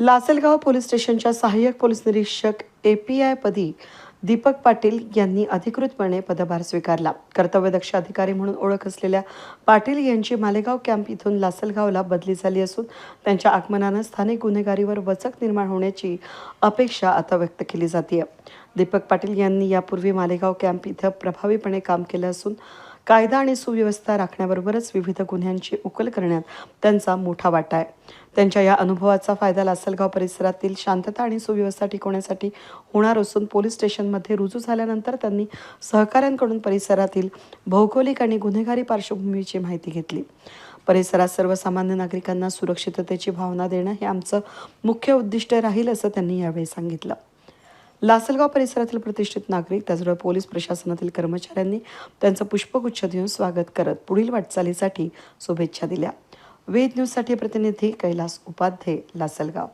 Lasalgaon police स्टेशनच्या सहाय्यक police निरीक्षक ए पी आय पदी दीपक पाटील यांनी अधिकृतपणे पदभार स्वीकारला. कर्तव्यदक्ष अधिकारी म्हणून ओळख असलेल्या पाटील यांची मालेगाव कॅम्प इथून लासलगावला बदली झाली असून त्यांच्या आगमनानं स्थानिक गुन्हेगारीवर वचक निर्माण होण्याची अपेक्षा आता व्यक्त केली जाते दीपक पाटील यांनी यापूर्वी मालेगाव कॅम्प इथं प्रभावीपणे काम केलं असून कायदा आणि सुव्यवस्था राखण्याबरोबरच विविध गुन्ह्यांची उकल करण्यात त्यांचा मोठा वाटा आहे. त्यांच्या या अनुभवाचा फायदा लासलगाव परिसरातील शांतता आणि सुव्यवस्था टिकवण्यासाठी होणार असून पोलीस स्टेशनमध्ये रुजू झाल्यानंतर त्यांनी सहकाऱ्यांकडून परिसरातील भौगोलिक आणि गुन्हेगारी पार्श्वभूमीची माहिती घेतली. परिसरात सर्वसामान्य नागरिकांना सुरक्षिततेची भावना देणं हे आमचं मुख्य उद्दिष्ट राहील असं त्यांनी यावेळी सांगितलं. लासलगाव परिसरातील प्रतिष्ठित नागरिक त्याचबरोबर पोलीस प्रशासनातील कर्मचाऱ्यांनी त्यांचं पुष्पगुच्छ देऊन स्वागत करत पुढील वाटचालीसाठी शुभेच्छा दिल्या. वेद न्यूजसाठी प्रतिनिधी कैलास उपाध्ये लासलगाव.